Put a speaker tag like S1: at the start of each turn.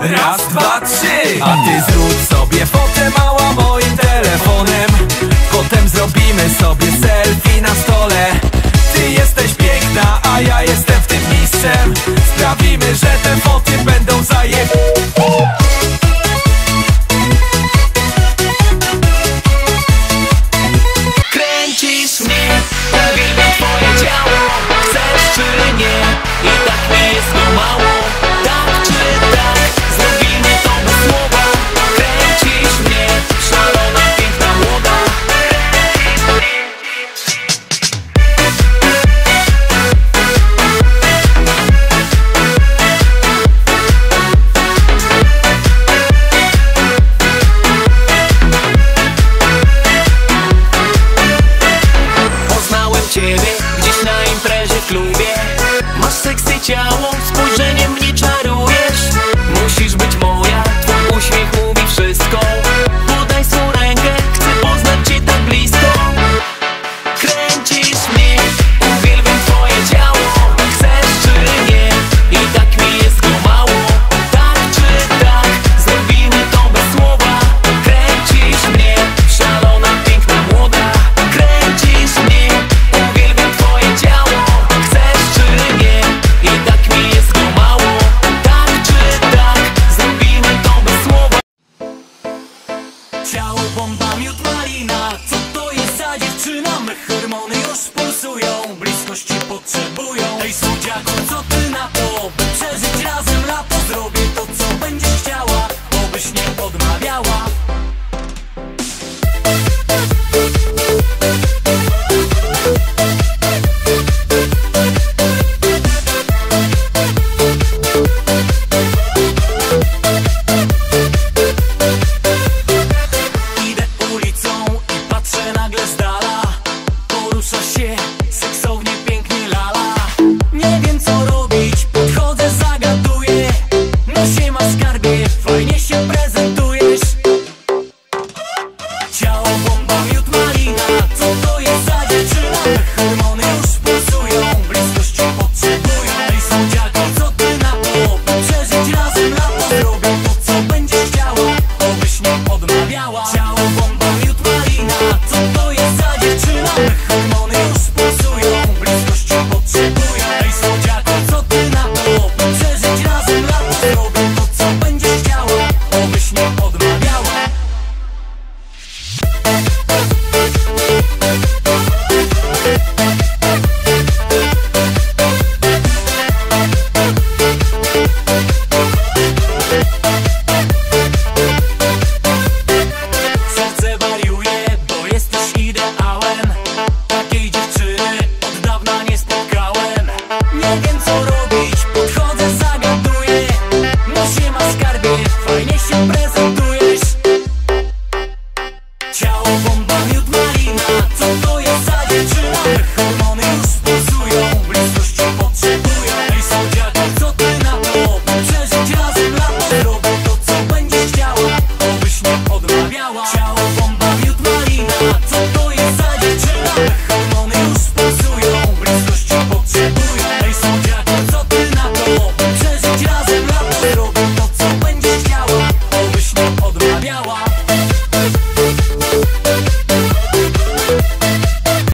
S1: Raz, dwa, trzy. A ty zrób sobie fotę mała moim telefonem. Potem zrobimy sobie selfie
S2: Miód malina, co to jest za dziewczyna? my hormony już pulsują, bliskości potrzebują Ej słodziaku, co ty na to? 叫我。